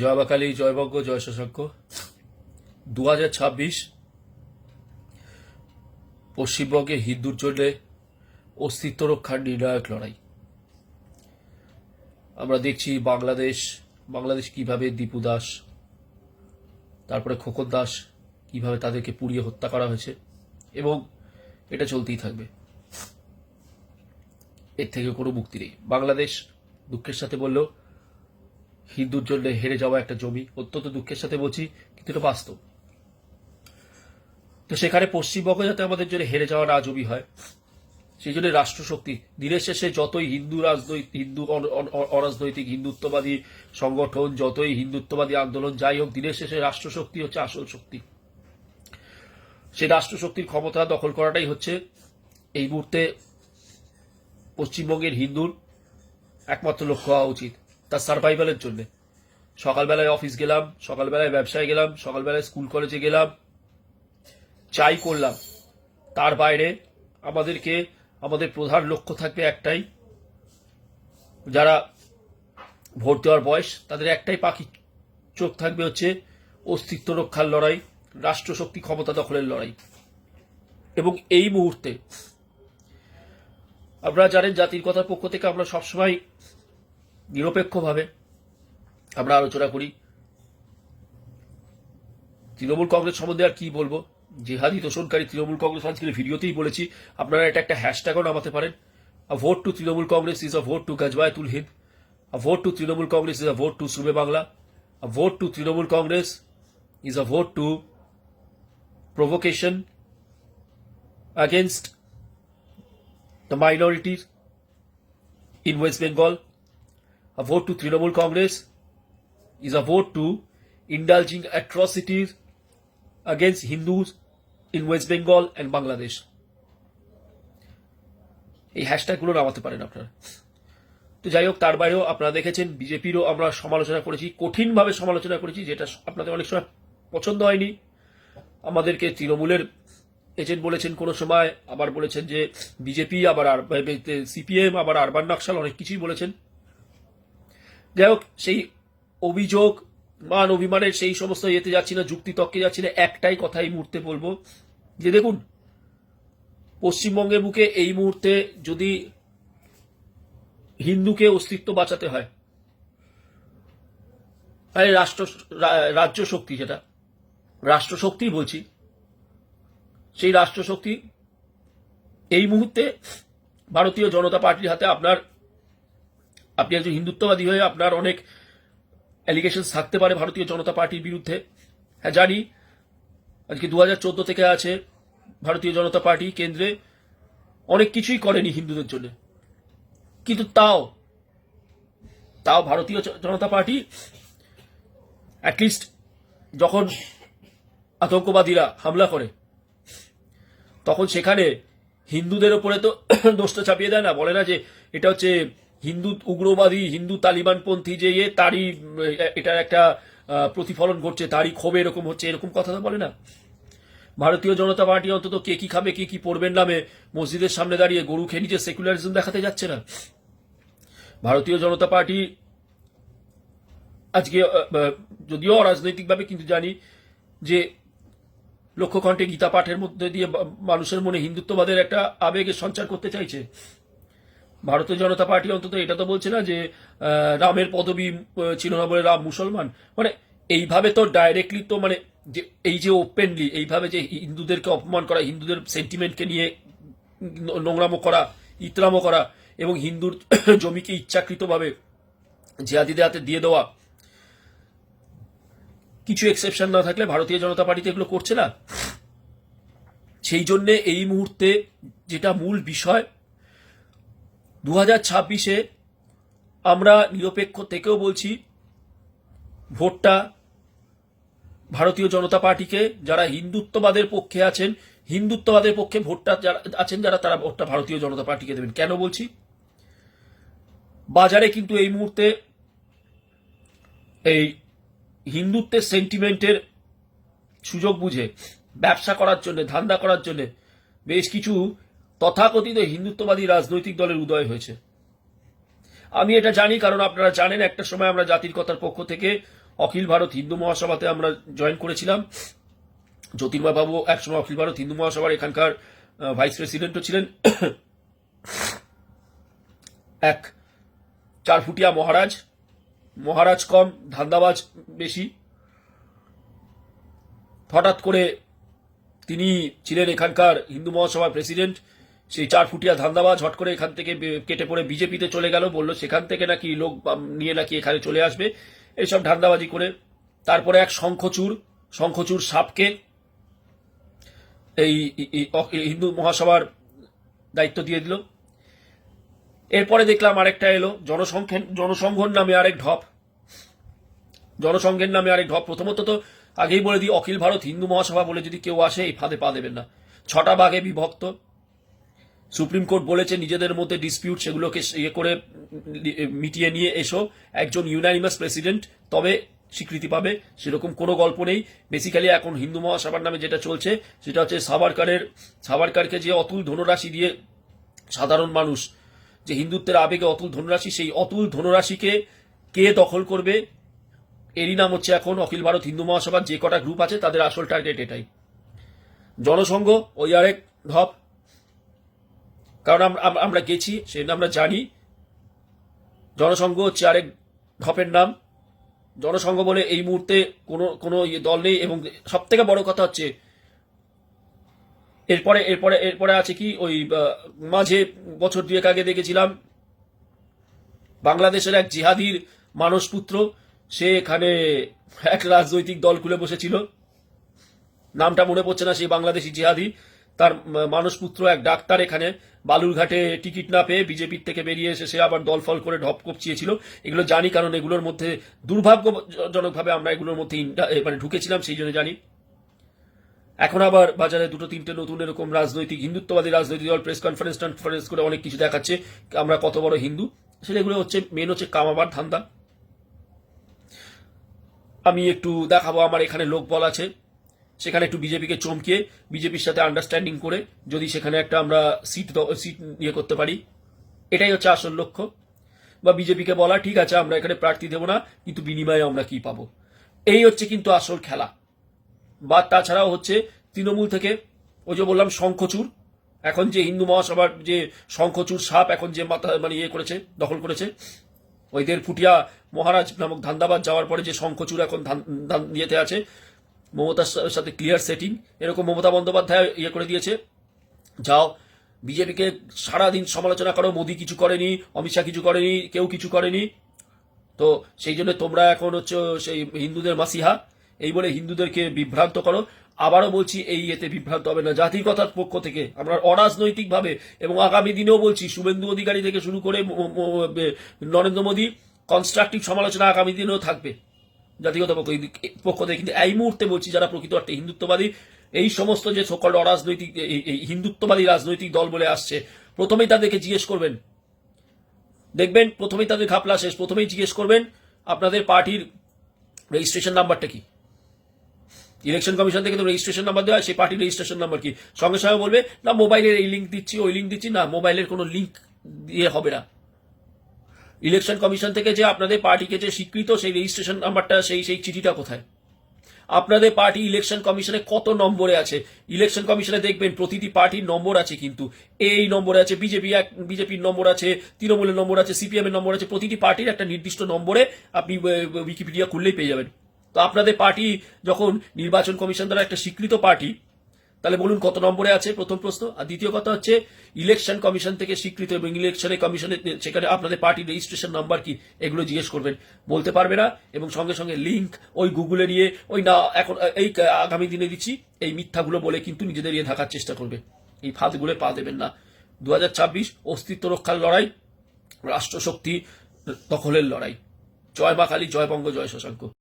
জয় মা কালী, জয় বজ্ঞ জয় শশাঙ্ক। দু হাজার ছাব্বিশ পশ্চিমবঙ্গে হিন্দুর জন্য অস্তিত্ব রক্ষার নির্ণায়ক লড়াই। আমরা দেখছি বাংলাদেশ বাংলাদেশ কীভাবে দীপু দাস, তারপরে খোকন দাস কীভাবে তাদেরকে পুড়িয়ে হত্যা করা হয়েছে এবং এটা চলতেই থাকবে। এর থেকে কোনো মুক্তি নেই। বাংলাদেশ দুঃখের সাথে বললেও হিন্দুর জন্য হেরে যাওয়া একটা জমি অত্যন্ত দুঃখের সাথে বলছি, কিন্তু এটা বাস্তব। তো সেখানে পশ্চিমবঙ্গ যাতে আমাদের জন্য হেরে যাওয়া না জমি হয়, সেই জন্য রাষ্ট্রশক্তি দিনের শেষে যতই হিন্দু রাজনৈতিক হিন্দু অরাজনৈতিক হিন্দুত্ববাদী সংগঠন, যতই হিন্দুত্ববাদী আন্দোলন যাই হোক, দিনের শেষে রাষ্ট্রশক্তি হচ্ছে আসল শক্তি। সেই রাষ্ট্রশক্তির ক্ষমতা দখল করাটাই হচ্ছে এই মুহূর্তে পশ্চিমবঙ্গের হিন্দুর একমাত্র লক্ষ্য হওয়া উচিত। তার সার্ভাইভালের জন্য। সকালবেলায় অফিস গেলাম, সকালবেলায় ব্যবসায় গেলাম, সকালবেলায় স্কুল কলেজে গেলাম, চাই করলাম। তার বাইরে আমাদেরকে, আমাদের প্রধান লক্ষ্য থাকবে একটাই, যারা ভোট দেওয়ার বয়স, তাদের একটাই পাখি চোখ থাকবে হচ্ছে অস্তিত্ব রক্ষার লড়াই, রাষ্ট্রশক্তি ক্ষমতা দখলের লড়াই। এবং এই মুহূর্তে, আপনারা জানেন জাতির কথার পক্ষ থেকে আমরা সবসময় নিরপেক্ষভাবে আমরা আলোচনা করি। তৃণমূল কংগ্রেস সম্বন্ধে আর কি বলব? জেহাদি তোষণকারী তৃণমূল কংগ্রেস আজকের ভিডিওতেই বলেছি, আপনারা এটা একটা হ্যাশট্যাগও নামাতে পারেন। Vote to Trinamool Congress is a vote to Ghazwatul Hind vote to Trinamool Congress is a vote to Sube Bangla vote to Trinamool Congress is a vote to provocation against the minorities in West Bengal. A vote to Trinamool Congress is a vote to indulging atrocities against Hindus in West Bengal and Bangladesh. এই হ্যাশট্যাগুলো নামাতে পারেন আপনারা। তো যাই হোক, তার বাইরেও আপনারা দেখেছেন, বিজেপিরও আমরা সমালোচনা করেছি, কঠিনভাবে সমালোচনা করেছি, যেটা আপনাদের অনেক সময় পছন্দ হয়নি। আমাদেরকে তৃণমূলের এজেন্ট বলেছেন কোনো সময়, আবার বলেছেন যে বিজেপি, আবার সিপিএম, আবার আরবান নকশাল, অনেক কিছুই বলেছেন। যাই হোক, সেই অভিযোগ, মান অভিমানের সেই সমস্ত ইয়েতে যাচ্ছি না, যুক্তি তর্কে যাচ্ছি না, একটাই কথা এই মুহূর্তে বলব। যে দেখুন, পশ্চিমবঙ্গের বুকে এই মুহূর্তে যদি হিন্দুকে অস্তিত্ব বাঁচাতে হয়, আরে রাষ্ট্র রাজ্য শক্তি যেটা রাষ্ট্রশক্তি বলছি, সেই রাষ্ট্রশক্তি এই মুহূর্তে ভারতীয় জনতা পার্টির হাতে আপনার আপনি একজন হিন্দুত্ববাদী হয়ে আপনার অনেক অ্যালিগেশন থাকতে পারে ভারতীয় জনতা পার্টির বিরুদ্ধে। হ্যাঁ জানি। আজকে দু হাজার চোদ্দ থেকে আছে ভারতীয় জনতা পার্টি কেন্দ্রে। অনেক কিছুই করেনি হিন্দুদের জন্য। কিন্তু তাও তাও ভারতীয় জনতা পার্টি অ্যাটলিস্ট যখন আতঙ্কবাদীরা হামলা করে, তখন সেখানে হিন্দুদের ওপরে তো দোষটা চাপিয়ে দেয় না। বলে না যে এটা হচ্ছে হিন্দু উগ্রবাদী, হিন্দু তালিবানপন্থী যে ইয়ে তারই এটার একটা প্রতিফলন ঘটছে, তারই ক্ষোভে এরকম হচ্ছে, এরকম কথা তো বলে না। ভারতীয় জনতা পার্টি অন্তত কে কি খাবে, কে কি পড়বেন নামে মসজিদের সামনে দাঁড়িয়ে গরু খেয়ে নিজের সেকুলারিজম দেখাতে যাচ্ছে না। ভারতীয় জনতা পার্টি আজকে যদিও অরাজনৈতিকভাবে কিন্তু জানি যে লক্ষ্যকণ্ঠে গীতা পাঠের মধ্যে দিয়ে মানুষের মনে হিন্দুত্ববাদের একটা আবেগের সঞ্চার করতে চাইছে। ভারতীয় জনতা পার্টি অন্তত এটা তো বলছে না যে রামের পদবী ছিল না বলে রাম মুসলমান। মানে এইভাবে তো ডাইরেক্টলি তো মানে যে, এই যে ওপেনলি এইভাবে যে হিন্দুদেরকে অপমান করা, হিন্দুদের সেন্টিমেন্টকে নিয়ে নোংরামো করা ইতরামো করা, এবং হিন্দুর জমিকে ইচ্ছাকৃতভাবে জিয়াদিদের হাতে দিয়ে দেওয়া, কিছু এক্সেপশন না থাকলে ভারতীয় জনতা পার্টিতে এগুলো করছে না। সেই জন্যে এই মুহূর্তে যেটা মূল বিষয় দু হাজার ছাব্বিশে আমরা নিরপেক্ষ থেকেও বলছি, ভোটটা ভারতীয় জনতা পার্টিকে, যারা হিন্দুত্ববাদের পক্ষে আছেন, হিন্দুত্ববাদের পক্ষে ভোটটা যারা আছেন, যারা তারা ভোটটা ভারতীয় জনতা পার্টিকে দেবেন। কেন বলছি? বাজারে কিন্তু এই মুহূর্তে এই হিন্দুত্বের সেন্টিমেন্টের সুযোগ বুঝে ব্যবসা করার জন্য, ধান্দা করার জন্য বেশ কিছু তথাকথিত হিন্দুত্ববাদী রাজনৈতিক দলের উদয় হয়েছে। আমি এটা জানি কারণ আপনারা জানেন, একটা সময় আমরা জাতির কথার পক্ষ থেকে অখিল ভারত হিন্দু মহাসভাতে আমরা জয়েন করেছিলাম। জ্যোতির্ময় বাবু একসময় অখিল ভারত হিন্দু মহাসভার এখানকার ভাইস প্রেসিডেন্টও ছিলেন। এক চারফুটিয়া মহারাজ মহারাজ কম, ধান্দাবাজ বেশি। হঠাৎ করে তিনি ছিলেন এখানকার হিন্দু মহাসভার প্রেসিডেন্ট। সেই চার ফুটিয়া ধান্দাবাজ হট করে এখান থেকে কেটে পড়ে বিজেপিতে চলে গেল, বলল সেখান থেকে নাকি লোক নিয়ে নাকি এখানে চলে আসবে। এইসব ধান্দাবাজি করে তারপরে এক শঙ্খচূড় শঙ্খচূড় সাপকে এই হিন্দু মহাসভার দায়িত্ব দিয়ে দিল। এরপরে দেখলাম আরেকটা এলো, জনসংখ্যান জনসংঘর নামে আরেক ঢপ। জনসংঘের নামে আরেক ঢপ। প্রথমত তো আগেই বলে দিই, অখিল ভারত হিন্দু মহাসভা বলে যদি কেউ আসে, এই ফাঁদে পা দেবেন না। ছটা ভাগে বিভক্ত। সুপ্রিম কোর্ট বলেছে নিজেদের মধ্যে ডিসপিউট সেগুলোকে ইয়ে করে মিটিয়ে নিয়ে এসো। একজন ইউনানিমাস প্রেসিডেন্ট তবে স্বীকৃতি পাবে, সেরকম কোনো গল্প নেই। বেসিক্যালি এখন হিন্দু মহাসভার নামে যেটা চলছে, সেটা হচ্ছে সাভারকারের সাভারকারকে যে অতুল ধনরাশি দিয়ে সাধারণ মানুষ, যে হিন্দুত্বের আবেগে অতুল ধনরাশি, সেই অতুল ধনরাশিকে কে দখল করবে? এরই নাম হচ্ছে এখন অখিল ভারত হিন্দু মহাসভার যে কটা গ্রুপ আছে, তাদের আসল টার্গেট এটাই। জনসংঘ, ওই আরেক ঢপ কারণ আমরা- গেছি সেটা আমরা জানি। জনসংঘ হচ্ছে আরেক ঢপের নাম। জনসংঘ বলে এই মুহূর্তে কোনো কোনো ইয়ে দল নেই এবং সব থেকে বড় কথা হচ্ছে, এরপরে এরপরে এরপরে আছে কি, ওই মাঝে বছর দুয়েক আগে দেখেছিলাম, বাংলাদেশের এক জিহাদির মানসপুত্র সে এখানে এক রাজনৈতিক দল খুলে বসেছিল। নামটা মনে পড়ছে না সেই বাংলাদেশি জিহাদি। তার মানসপুত্র এক ডাক্তার এখানে বালুরঘাটে টিকিট না পেয়ে বিজেপির থেকে বেরিয়ে এসে সে আবার দল ফল করে ঢপ কপচিয়েছিল। এগুলো জানি, কারণ এগুলোর মধ্যে দুর্ভাগ্যজনকভাবে আমরা এগুলোর মধ্যে মানে ঢুকেছিলাম, সেই জন্য জানি। এখন আবার বাজারে দুটো, তিনটে নতুন এরকম রাজনৈতিক, হিন্দুত্ববাদী রাজনৈতিক দল, প্রেস কনফারেন্স টনফারেন্স করে অনেক কিছু দেখাচ্ছে, আমরা কত বড় হিন্দু। সেটা এগুলো হচ্ছে মেন হচ্ছে কামাবার ধান্দা। আমি একটু দেখাবো, আমার এখানে লোকবল আছে। সেখানে একটু বিজেপিকে চমকিয়ে বিজেপির সাথে আন্ডারস্ট্যান্ডিং করে যদি সেখানে একটা আমরা সিট সিট ইয়ে করতে পারি। এটাই হচ্ছে আসল লক্ষ্য। বা বিজেপিকে বলা, ঠিক আছে, আমরা এখানে প্রার্থী দেবো না, কিন্তু বিনিময়ে আমরা কি পাবো? এই হচ্ছে কিন্তু আসল খেলা। বা তাছাড়াও হচ্ছে তৃণমূল থেকে, ওই যে বললাম শঙ্খচূড় এখন যে হিন্দু মহাসভার যে শঙ্খচূড় সাপ এখন যে মাথা মানে ইয়ে করেছে, দখল করেছে, ওইদের ফুটিয়া মহারাজ নামক ধান্দাবাদ যাওয়ার পরে যে শঙ্খচূড় এখন ইয়েতে আছে মমতার সাথে ক্লিয়ার সেটিং এরকম মমতা বন্দ্যোপাধ্যায় ইয়ে করে দিয়েছে। যাও, বিজেপিকে সারাদিন সমালোচনা করো, মোদি কিছু করেনি, অমিত শাহ কিছু করেনি, কেউ কিছু করেনি। তো সেই জন্য তোমরা এখন হচ্ছে সেই হিন্দুদের মাসিহা। এই বলে হিন্দুদেরকে বিভ্রান্ত করো। আবারও বলছি, এই এতে বিভ্রান্ত হবে না। জাতিগতার পক্ষ থেকে আমরা অরাজনৈতিকভাবে এবং আগামী দিনেও বলছি, শুভেন্দু অধিকারী থেকে শুরু করে নরেন্দ্র মোদী কনস্ট্রাকটিভ সমালোচনা আগামী দিনেও থাকবে। জাতিগত পক্ষ থেকে কিন্তু এই মুহূর্তে বলছি যারা প্রকৃত অর্থে হিন্দুত্ববাদী, এই সমস্ত যে সকল অরাজনৈতিক হিন্দুত্ববাদী রাজনৈতিক দল বলে আসছে, প্রথমেই তাদেরকে জিজ্ঞেস করবেন। দেখবেন প্রথমেই তাদের ঘাপলা শেষ, প্রথমেই জিজ্ঞেস করবেন, আপনাদের পার্টির রেজিস্ট্রেশন নাম্বারটা কি? ইলেকশন কমিশন থেকে তো রেজিস্ট্রেশন নাম্বার দেওয়া সেই পার্টির রেজিস্ট্রেশন নাম্বার কি? সঙ্গে সঙ্গে বলবে, না মোবাইলের এই লিঙ্ক দিচ্ছি, ওই লিঙ্ক দিচ্ছি, না মোবাইলের কোনো লিঙ্ক দিয়ে হবে না। ইলেকশন কমিশন থেকে যে আপনাদের পার্টিকে যে স্বীকৃত সেই রেজিস্ট্রেশন নাম্বারটা, সেই সেই চিঠিটা কোথায়? আপনাদের পার্টি ইলেকশন কমিশনে কত নম্বরে আছে? ইলেকশন কমিশনে দেখবেন প্রতিটি পার্টির নম্বর আছে কিন্তু। এই নম্বরে আছে বিজেপি এক, বিজেপির নম্বর আছে, তৃণমূলের নম্বর আছে সিপিএম এর নম্বর আছে, প্রতিটি পার্টির একটা নির্দিষ্ট নম্বরে আপনি উইকিপিডিয়া খুললেই পেয়ে যাবেন। তো আপনাদের পার্টি যখন নির্বাচন কমিশন দ্বারা একটা স্বীকৃত পার্টি তাহলে বলুন কত নম্বরে আছে প্রথম প্রশ্ন? আর দ্বিতীয় কথা হচ্ছে ইলেকশন কমিশন থেকে স্বীকৃত এবং ইলেকশনে কমিশনে সেখানে আপনাদের পার্টির রেজিস্ট্রেশন নাম্বার কি? এগুলো জিজ্ঞেস করবেন। বলতে পারবে না এবং সঙ্গে সঙ্গে লিঙ্ক ওই গুগলে নিয়ে ওই না, এখন এই আগামী দিনে দিচ্ছি। এই মিথ্যাগুলো বলে কিন্তু নিজেদের ইয়ে থাকার চেষ্টা করবে। এই ফাঁদগুলো পা দেবেন না। দু হাজার ছাব্বিশ, অস্তিত্ব রক্ষার লড়াই, রাষ্ট্রশক্তি দখলের লড়াই। জয় মা কালী, জয় বঙ্গ, জয় শশাঙ্ক।